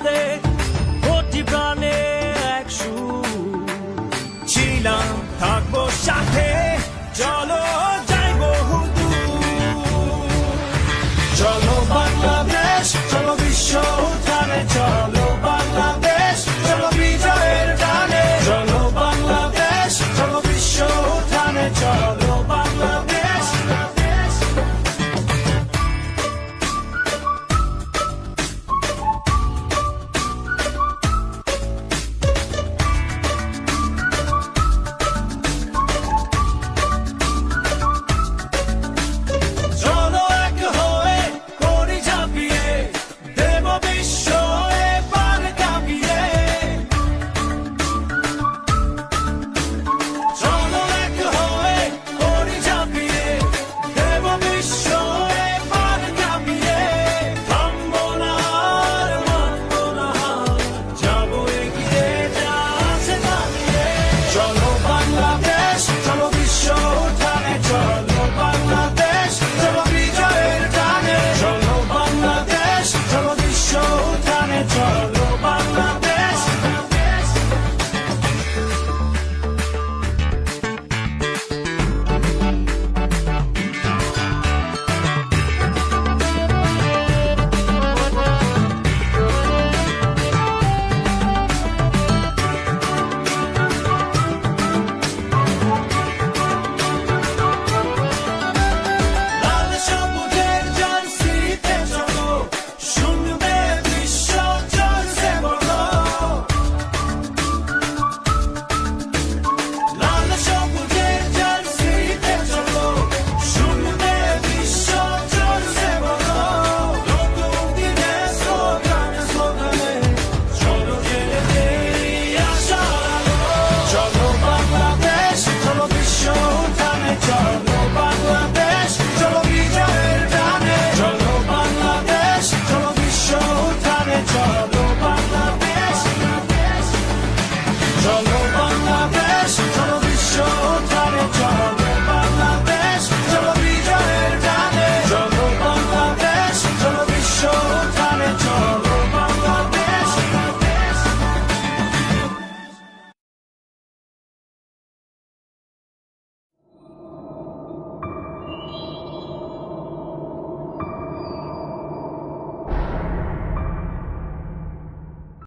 সাথে কোটি প্রাণে এক ছিলাম, থাকব সাথে, চলো যাই বহু চলো বাংলাদেশ, চলো বিশ্ব উদ্ধারে চলো।